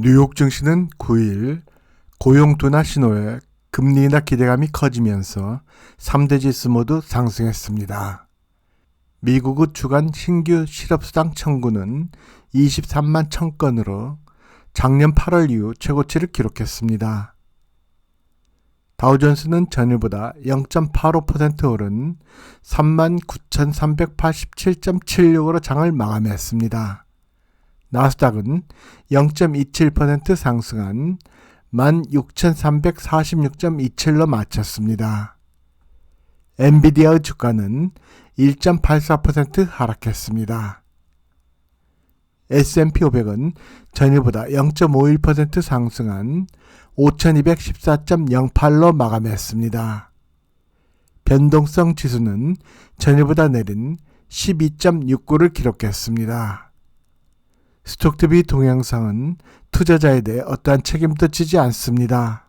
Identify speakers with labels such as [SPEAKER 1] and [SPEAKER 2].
[SPEAKER 1] 뉴욕 증시는 9일 고용 둔화 신호에 금리 인하 기대감이 커지면서 3대 지수 모두 상승했습니다. 미국의 주간 신규 실업수당 청구는 23만 1000건으로 작년 8월 이후 최고치를 기록했습니다. 다우존스는 전일보다 0.85% 오른 39,387.76으로 장을 마감했습니다. 나스닥은 0.27% 상승한 16,346.27로 마쳤습니다. 엔비디아의 주가는 1.84% 하락했습니다. S&P 500은 전일보다 0.51% 상승한 5214.08로 마감했습니다. 변동성 지수는 전일보다 내린 12.69를 기록했습니다. 스톡트비 동영상은 투자자에 대해 어떠한 책임도 지지 않습니다.